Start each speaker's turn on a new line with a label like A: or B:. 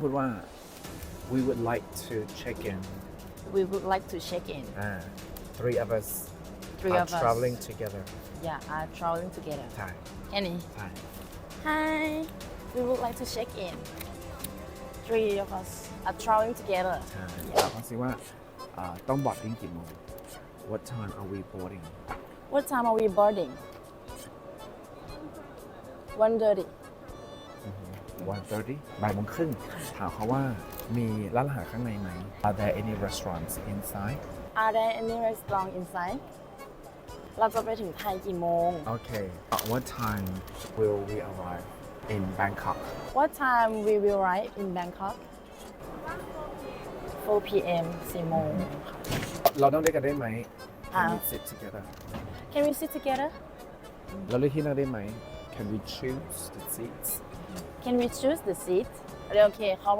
A: พูดว่า we would like to check in
B: we would like to check in
A: อ่า three of us
B: three
A: are
B: of us
A: traveling together
B: yeah are traveling together
A: ใช่
B: แค่นี้
A: ใช่
B: Hi we would like to check in three of us are traveling together
A: ใช่ถามเขาสิว่าอ่าต้องบอดดิ้งกี่โมง What time are we boarding
B: what time are we boarding one
A: 1:30บ่ายโมงครึ่งถามเขาว่ามีร้านอาหารข้างในไหม Are there any restaurants inside
B: are there any restaurant inside เราจะไปถึงไทยกี่โมง
A: Okay Uh, What time will we arrive in Bangkok
B: What time we will arrive in Bangkok 4 p.m. 4โมง
A: เราต้องได้กันได้ไหม Can
B: อ่า
A: we sit together
B: Can we sit together
A: เราเลือกที่นั่งได้ไหม Can we choose the seats?
B: Can we choose the seat? Okay, how